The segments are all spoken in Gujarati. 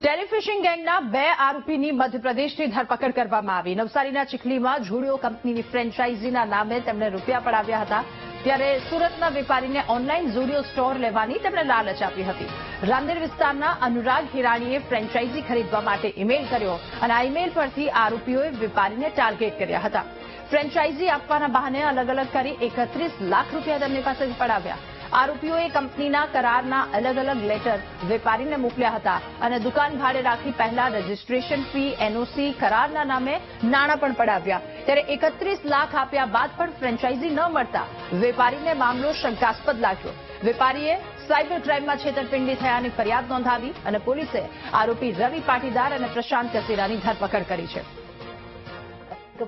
ટેલિફિશિંગ ગેંગના બે આરોપીની મધ્યપ્રદેશથી ધરપકડ કરવામાં આવી. નવસારીના ચીખલીમાં જુડિયો કંપનીની ફ્રેન્ચાઇઝીના નામે તેમણે રૂપિયા પડાવ્યા હતા, ત્યારે સુરતના વેપારીને ઓનલાઈન ઝુડિયો સ્ટોર લેવાની તેમણે લાલચ આપી હતી. રાંદેર વિસ્તારના અનુરાગ હિરાણીએ ફ્રેન્ચાઇઝી ખરીદવા માટે ઇમેલ કર્યો અને આ ઇમેલ પરથી આરોપીઓએ વેપારીને ટાર્ગેટ કર્યા હતા. ફ્રેન્ચાઇઝી આપવાના બહાને અલગ અલગ કરી એકત્રીસ લાખ રૂપિયા તેમની પાસેથી પડાવ્યા. આરોપીઓએ કંપનીના કરારના અલગ અલગ લેટર વેપારીને મોકલ્યા હતા અને દુકાન ભાડે રાખી પહેલા રજીસ્ટ્રેશન ફી એનઓસી કરારના નામે નાણાં પણ પડાવ્યા. ત્યારે એકત્રીસ લાખ આપ્યા બાદ પણ ફ્રેન્ચાઇઝી ન મળતા વેપારીને મામલો શંકાસ્પદ લાગ્યો. વેપારીએ સાયબર ક્રાઇમમાં છેતરપિંડી થયાની ફરિયાદ નોંધાવી અને પોલીસે આરોપી રવિ પાટીદાર અને પ્રશાંત કસેરાની ધરપકડ કરી છે.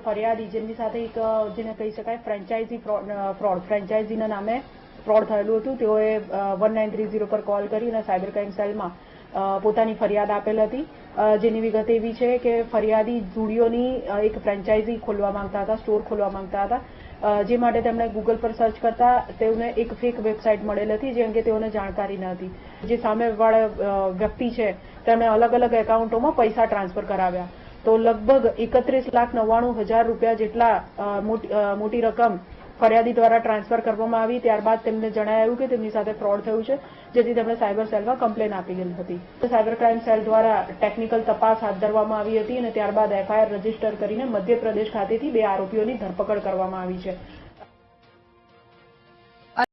ફરિયાદી જેમની સાથે એક, જેને કહી શકાય ફ્રેન્ચાઇઝી ફ્રોડ ફ્રેન્ચાઇઝીના નામે ફ્રોડ થયેલું હતું. તેઓએ વન નાઇન થ્રી ઝીરો પર કોલ કરી અને સાયબર ક્રાઇમ સેલમાં પોતાની ફરિયાદ આપેલ હતી. જેની વિગત એવી છે કે ફરિયાદી જુડીઓની એક ફ્રેન્ચાઇઝી ખોલવા માંગતા હતા સ્ટોર ખોલવા માંગતા હતા. જે માટે તેમણે ગૂગલ પર સર્ચ કરતા તેઓને એક ફેક વેબસાઇટ મળેલ હતી, જે અંગે તેઓને જાણકારી ન હતી. જે સામેવાળા વ્યક્તિ છે, તેમણે અલગ અલગ એકાઉન્ટોમાં પૈસા ટ્રાન્સફર કરાવ્યા. તો લગભગ એકત્રીસ લાખ નવ્વાણું હજાર રૂપિયા જેટલા મોટી રકમ ફરિયાદી દ્વારા ટ્રાન્સફર કરવામાં આવી, ત્યારબાદ તેમને જણાવ્યું કે તેમની સાથે ફ્રોડ થયું છે, જેથી તેમણે સાયબર સેલમાં કમ્પ્લેન આપી ગઈ હતી. સાયબર ક્રાઇમ સેલ દ્વારા ટેકનિકલ તપાસ હાથ ધરવામાં આવી હતી અને ત્યારબાદ એફઆઈઆર રજિસ્ટર કરીને મધ્યપ્રદેશ ખાતેથી બે આરોપીઓની ધરપકડ કરવામાં આવી છે.